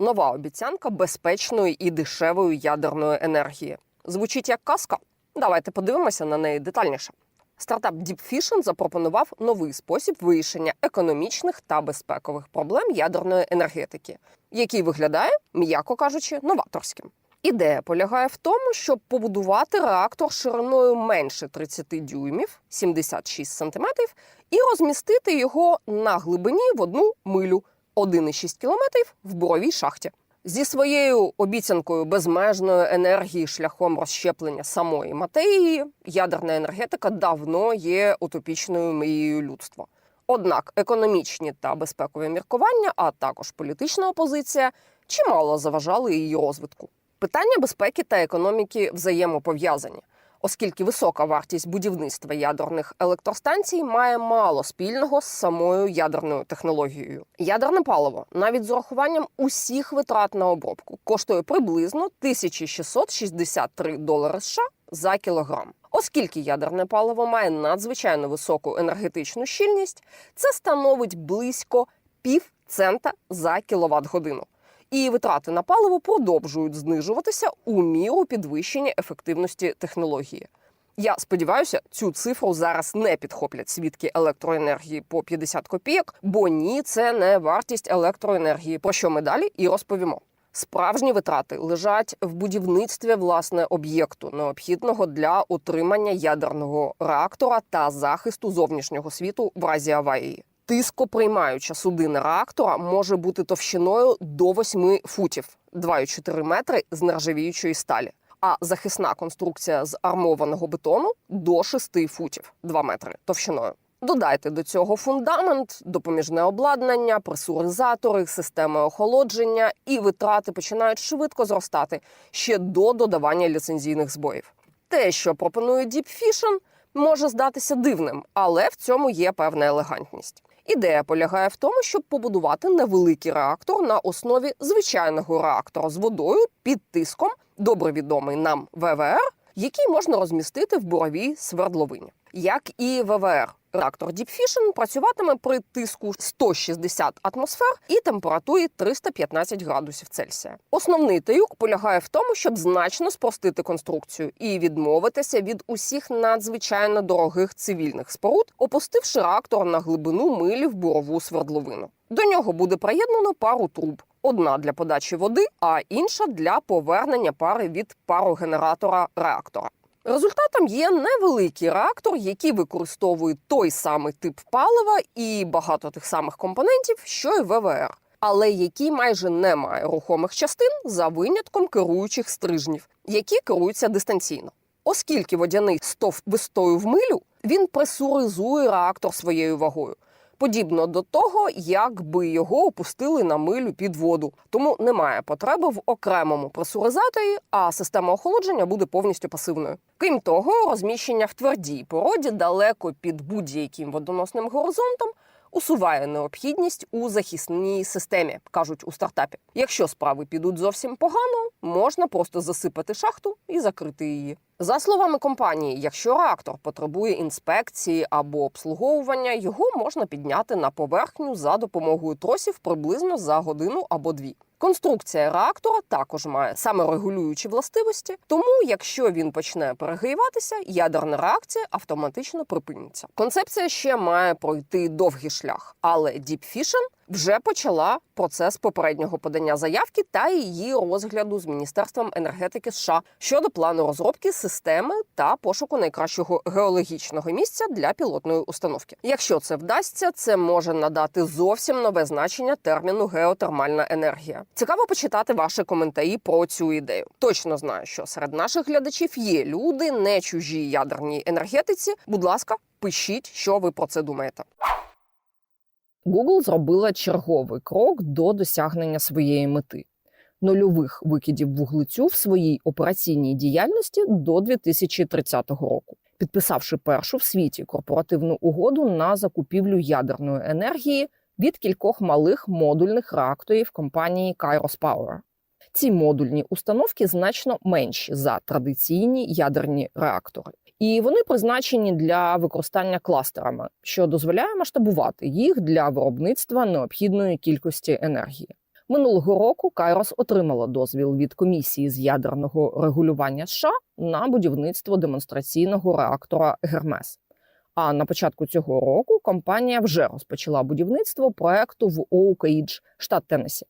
Нова обіцянка безпечної і дешевої ядерної енергії. Звучить як казка. Давайте подивимося на неї детальніше. Стартап Deep Fusion запропонував новий спосіб вирішення економічних та безпекових проблем ядерної енергетики, який виглядає, м'яко кажучи, новаторським. Ідея полягає в тому, щоб побудувати реактор шириною менше 30 дюймів, 76 сантиметрів, і розмістити його на глибині в одну милю 1,6 кілометрів в буровій шахті. Зі своєю обіцянкою безмежної енергії шляхом розщеплення самої матерії, ядерна енергетика давно є утопічною мрією людства. Однак економічні та безпекові міркування, а також політична опозиція, чимало заважали її розвитку. Питання безпеки та економіки взаємопов'язані, оскільки висока вартість будівництва ядерних електростанцій має мало спільного з самою ядерною технологією. Ядерне паливо, навіть з урахуванням усіх витрат на обробку, коштує приблизно 1663 долари США за кілограм. Оскільки ядерне паливо має надзвичайно високу енергетичну щільність, це становить близько пів цента за кіловат годину. І витрати на паливо продовжують знижуватися у міру підвищення ефективності технології. Я сподіваюся, цю цифру зараз не підхоплять свідки електроенергії по 50 копійок, бо ні, це не вартість електроенергії. Про що ми далі і розповімо. Справжні витрати лежать в будівництві власне об'єкту, необхідного для утримання ядерного реактора та захисту зовнішнього світу в разі аварії. Тископриймаюча судина реактора може бути товщиною до 8 футів 2,4 метри з нержавіючої сталі, а захисна конструкція з армованого бетону до 6 футів 2 метри товщиною. Додайте до цього фундамент, допоміжне обладнання, пресуризатори, системи охолодження, і витрати починають швидко зростати ще до додавання ліцензійних збоїв. Те, що пропонує Deep Fusion, може здатися дивним, але в цьому є певна елегантність. Ідея полягає в тому, щоб побудувати невеликий реактор на основі звичайного реактора з водою під тиском, добре відомий нам ВВР, який можна розмістити в буровій свердловині. Як і ВВР, реактор Deep Fusion працюватиме при тиску 160 атмосфер і температурі 315 градусів Цельсія. Основний таюк полягає в тому, щоб значно спростити конструкцію і відмовитися від усіх надзвичайно дорогих цивільних споруд, опустивши реактор на глибину милі в бурову свердловину. До нього буде приєднано пару труб. Одна для подачі води, а інша для повернення пари від парогенератора реактора. Результатом є невеликий реактор, який використовує той самий тип палива і багато тих самих компонентів, що й ВВР, але який майже не має рухомих частин за винятком керуючих стрижнів, які керуються дистанційно. Оскільки водяний стовп вистою в милю, він пресуризує реактор своєю вагою. Подібно до того, якби його опустили на милю під воду, тому немає потреби в окремому пресуризаторі, а система охолодження буде повністю пасивною. Крім того, розміщення в твердій породі далеко під будь-яким водоносним горизонтом усуває необхідність у захисній системі, кажуть у стартапі. Якщо справи підуть зовсім погано, можна просто засипати шахту і закрити її. За словами компанії, якщо реактор потребує інспекції або обслуговування, його можна підняти на поверхню за допомогою тросів приблизно за годину або дві. Конструкція реактора також має саморегулюючі властивості, тому якщо він почне перегріватися, ядерна реакція автоматично припиниться. Концепція ще має пройти довгий шлях, але Deep Fusion вже почала процес попереднього подання заявки та її розгляду з міністерством енергетики США щодо плану розробки системи та пошуку найкращого геологічного місця для пілотної установки. Якщо це вдасться, це може надати зовсім нове значення терміну геотермальна енергія. Цікаво почитати ваші коментарі про цю ідею. Точно знаю, що серед наших глядачів є люди, не чужі ядерній енергетиці. Будь ласка, пишіть, що ви про це думаєте. Google зробила черговий крок до досягнення своєї мети нульових викидів вуглецю в своїй операційній діяльності до 2030 року, підписавши першу в світі корпоративну угоду на закупівлю ядерної енергії від кількох малих модульних реакторів компанії Kairos Power. Ці модульні установки значно менші за традиційні ядерні реактори, і вони призначені для використання кластерами, що дозволяє масштабувати їх для виробництва необхідної кількості енергії. Минулого року Кайрос отримала дозвіл від комісії з ядерного регулювання США на будівництво демонстраційного реактора Гермес. А на початку цього року компанія вже розпочала будівництво проекту в Оук-Рідж, штат Теннессі.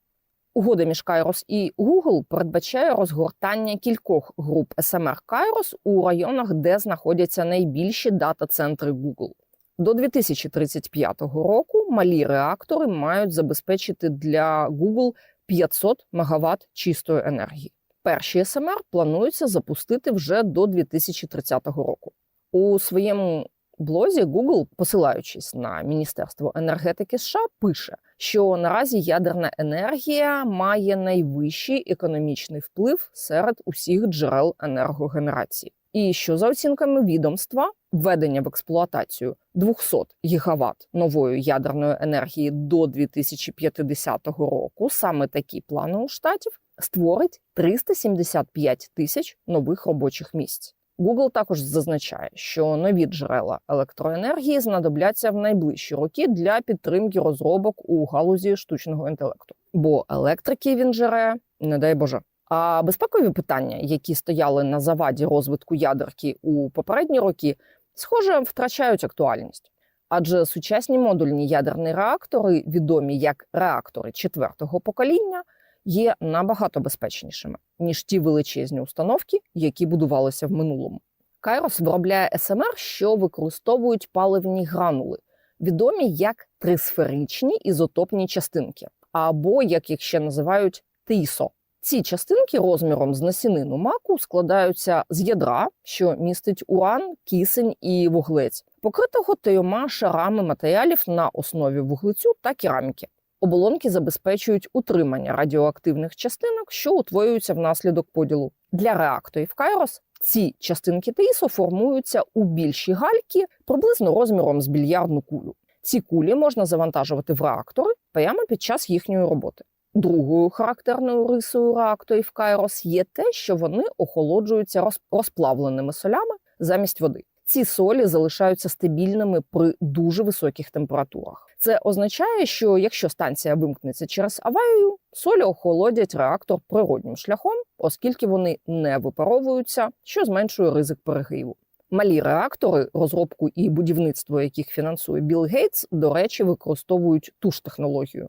Угода між Кайрос і Google передбачає розгортання кількох груп СМР Кайрос у районах, де знаходяться найбільші дата-центри Google. До 2035 року малі реактори мають забезпечити для Google 500 МВт чистої енергії. Перші СМР планується запустити вже до 2030 року. У своєму блозі Google, посилаючись на Міністерство енергетики США, пише, що наразі ядерна енергія має найвищий економічний вплив серед усіх джерел енергогенерації. І що за оцінками відомства, введення в експлуатацію 200 гігават нової ядерної енергії до 2050 року, саме такі плани у штатів, створить 375 тисяч нових робочих місць. Google також зазначає, що нові джерела електроенергії знадобляться в найближчі роки для підтримки розробок у галузі штучного інтелекту, бо електрики він жере, не дай Боже. А безпекові питання, які стояли на заваді розвитку ядерки у попередні роки, схоже, втрачають актуальність. Адже сучасні модульні ядерні реактори, відомі як реактори четвертого покоління, є набагато безпечнішими ніж ті величезні установки, які будувалися в минулому. Кайрос виробляє СМР, що використовують паливні гранули, відомі як трисферичні ізотопні частинки, або як їх ще називають ТІСО. Ці частинки розміром з насінину маку складаються з ядра, що містить уран, кисень і вуглець, покритого трьома шарами матеріалів на основі вуглецю та кераміки. Оболонки забезпечують утримання радіоактивних частинок, що утворюються внаслідок поділу. Для реакторів Кайрос ці частинки ТІСО формуються у більші гальки приблизно розміром з більярдну кулю. Ці кулі можна завантажувати в реактори прямо під час їхньої роботи. Другою характерною рисою реакторів Кайрос є те, що вони охолоджуються розплавленими солями замість води. Ці солі залишаються стабільними при дуже високих температурах. Це означає, що якщо станція вимкнеться через аварію, солі охолодять реактор природнім шляхом, оскільки вони не випаровуються, що зменшує ризик перегріву. Малі реактори, розробку і будівництво яких фінансує Білл Гейтс, до речі, використовують ту ж технологію.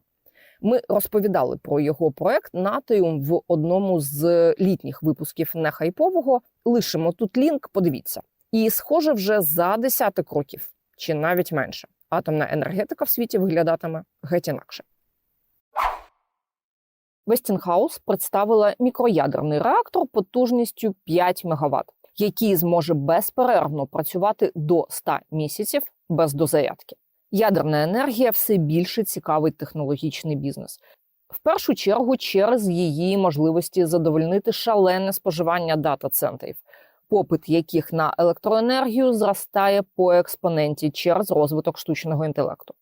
Ми розповідали про його проект Натіум в одному з літніх випусків нехайпового. Лишимо тут лінк, подивіться. І, схоже, вже за десяток років, чи навіть менше, атомна енергетика в світі виглядатиме геть інакше. Westinghouse представила мікроядерний реактор потужністю 5 МВт, який зможе безперервно працювати до 100 місяців без дозарядки. Ядерна енергія все більше цікавить технологічний бізнес. В першу чергу через її можливості задовольнити шалене споживання дата-центрів, попит яких на електроенергію зростає по експоненті через розвиток штучного інтелекту.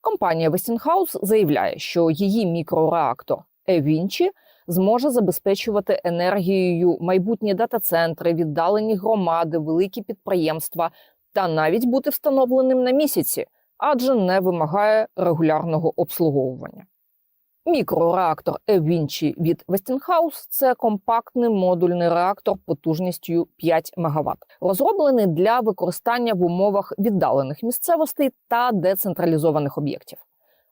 Компанія Westinghouse заявляє, що її мікрореактор eVinci зможе забезпечувати енергією майбутні дата-центри, віддалені громади, великі підприємства та навіть бути встановленим на місяці, адже не вимагає регулярного обслуговування. Мікрореактор eVinci від Westinghouse – це компактний модульний реактор потужністю 5 МВт, розроблений для використання в умовах віддалених місцевостей та децентралізованих об'єктів.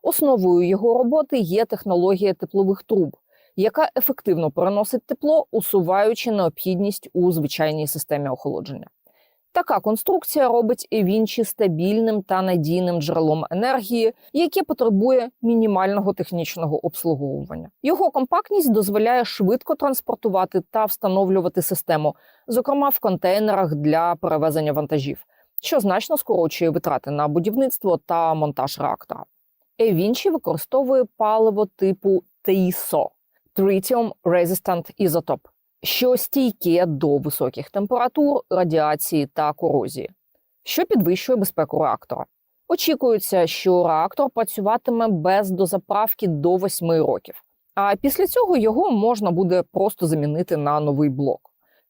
Основою його роботи є технологія теплових труб, яка ефективно переносить тепло, усуваючи необхідність у звичайній системі охолодження. Така конструкція робить eVinci стабільним та надійним джерелом енергії, яке потребує мінімального технічного обслуговування. Його компактність дозволяє швидко транспортувати та встановлювати систему, зокрема в контейнерах для перевезення вантажів, що значно скорочує витрати на будівництво та монтаж реактора. eVinci використовує паливо типу TISO – Tritium Resistant Isotope, що стійке до високих температур, радіації та корозії, що підвищує безпеку реактора. Очікується, що реактор працюватиме без дозаправки до 8 років, а після цього його можна буде просто замінити на новий блок.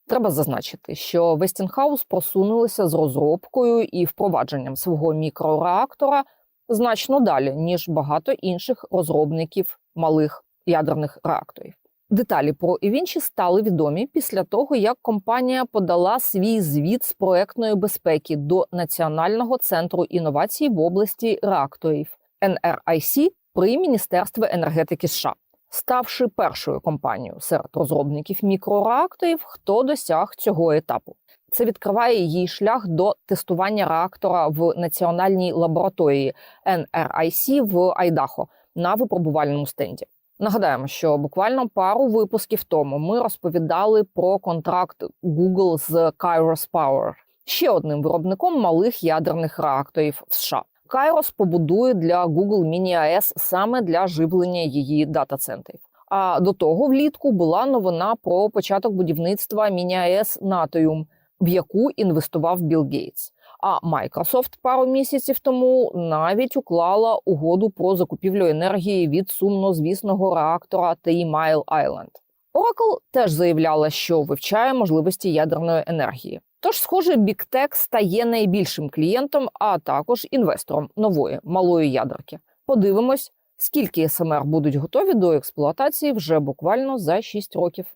Треба зазначити, що Westinghouse просунулися з розробкою і впровадженням свого мікрореактора значно далі, ніж багато інших розробників малих ядерних реакторів. Деталі про Івінчі стали відомі після того, як компанія подала свій звіт з проектної безпеки до Національного центру інновацій в області реакторів NRIC при Міністерстві енергетики США, ставши першою компанією серед розробників мікрореакторів, хто досяг цього етапу. Це відкриває їй шлях до тестування реактора в національній лабораторії NRIC в Айдахо на випробувальному стенді. Нагадаємо, що буквально пару випусків тому ми розповідали про контракт Google з Kairos Power, ще одним виробником малих ядерних реакторів в США. Kairos побудує для Google Mini AES саме для живлення її дата-центрів. А до того влітку була новина про початок будівництва Mini AES Natrium, в яку інвестував Білл Гейтс. А Microsoft пару місяців тому навіть уклала угоду про закупівлю енергії від сумнозвісного реактора Three Mile Island. Oracle теж заявляла, що вивчає можливості ядерної енергії. Тож, схоже, Tech стає найбільшим клієнтом, а також інвестором нової малої ядерки. Подивимось, скільки СМР будуть готові до експлуатації вже буквально за 6 років.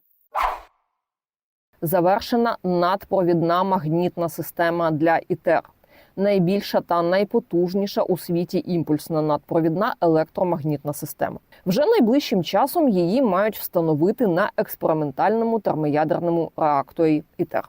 Завершена надпровідна магнітна система для ІТЕР. Найбільша та найпотужніша у світі імпульсна надпровідна електромагнітна система. Вже найближчим часом її мають встановити на експериментальному термоядерному реакторі ІТЕР.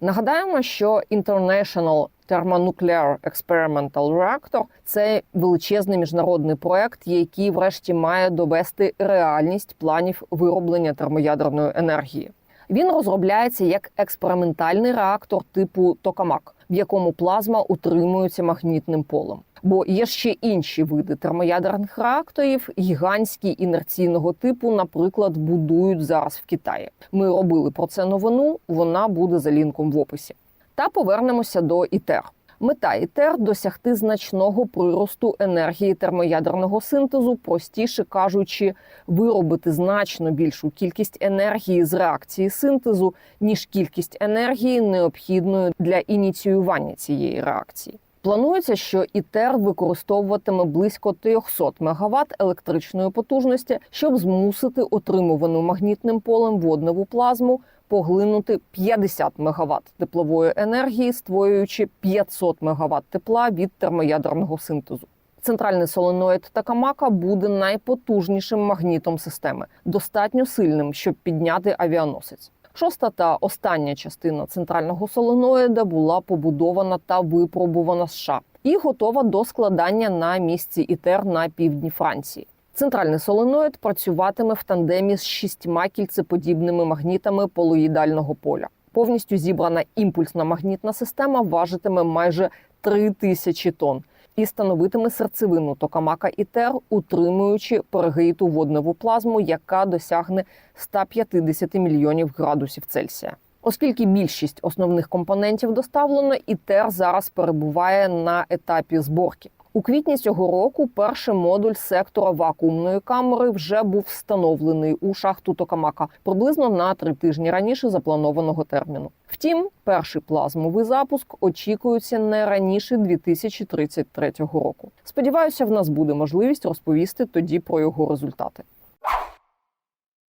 Нагадаємо, що International Thermonuclear Experimental Reactor – це величезний міжнародний проект, який, врешті, має довести реальність планів вироблення термоядерної енергії. Він розробляється як експериментальний реактор типу Токамак, в якому плазма утримується магнітним полем. Бо є ще інші види термоядерних реакторів, гігантські інерційного типу, наприклад, будують зараз в Китаї. Ми робили про це новину. Вона буде за лінком в описі. Та повернемося до ІТЕР. Мета ІТЕР досягти значного приросту енергії термоядерного синтезу, простіше кажучи, виробити значно більшу кількість енергії з реакції синтезу, ніж кількість енергії необхідної для ініціювання цієї реакції. Планується, що ІТЕР використовуватиме близько 300 МВт електричної потужності, щоб змусити отримувану магнітним полем водневу плазму поглинути 50 МВт теплової енергії, створюючи 500 МВт тепла від термоядерного синтезу. Центральний соленоїд Такамака буде найпотужнішим магнітом системи, достатньо сильним, щоб підняти авіаносець. Шоста та остання частина центрального соленоїда була побудована та випробувана США і готова до складання на місці ІТЕР на півдні Франції. Центральний соленоїд працюватиме в тандемі з шістьма кільцеподібними магнітами полоїдального поля. Повністю зібрана імпульсна магнітна система важитиме майже 3 тисячі тонн і становитиме серцевину токамака ІТЕР, утримуючи перегріту водневу плазму, яка досягне 150 мільйонів градусів Цельсія. Оскільки більшість основних компонентів доставлено, ІТЕР зараз перебуває на етапі зборки. У квітні цього року перший модуль сектора вакуумної камери вже був встановлений у шахту Токамака приблизно на три тижні раніше запланованого терміну. Втім, перший плазмовий запуск очікується не раніше 2033 року. Сподіваюся, в нас буде можливість розповісти тоді про його результати.